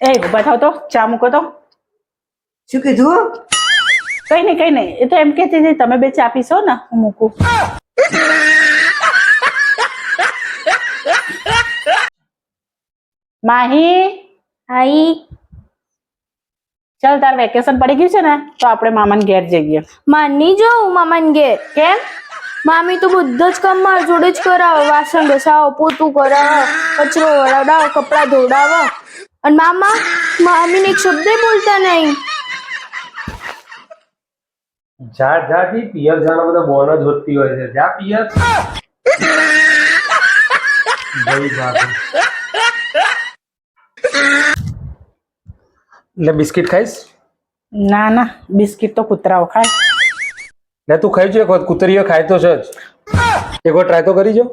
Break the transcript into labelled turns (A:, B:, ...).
A: એ ઊભા થાવ તો ચા મૂકો તો.
B: શું કીધું?
A: કઈ નહીં કઈ નહીં એ તો એમ કે છે તમે બે ચા પીશો ને હું મૂકું. માહી.
C: આઈ
A: ચાલ તાર વેકેશન પડી ગયું છે ને તો આપણે મામાને ઘેર જઈએ.
C: માની જાઉં મામાને ઘેર?
A: કેમ?
C: મામી તો બધું જ કામ મારા જોડે જ કરાવ. વાસણ ઘસાવો પોતું કરાવે કચરો વળાવડાવે કપડાં ધોવડાવે. અને મામા મામીને એક શબ્દ બોલતા નહીં
D: જા જા જી પિયર જાના બધા બોન જ વધતી હોય છે જા પિયર જઈ જા તું. એટલે બિસ્કિટ ખાઈશ
A: ના ના બિસ્કિટ તો કૂતરાઓ ખાય
D: ને તું ખાઈ જો એક વખત કૂતરીઓ ખાય તો છે જ એક વાર ટ્રાય તો કરી જો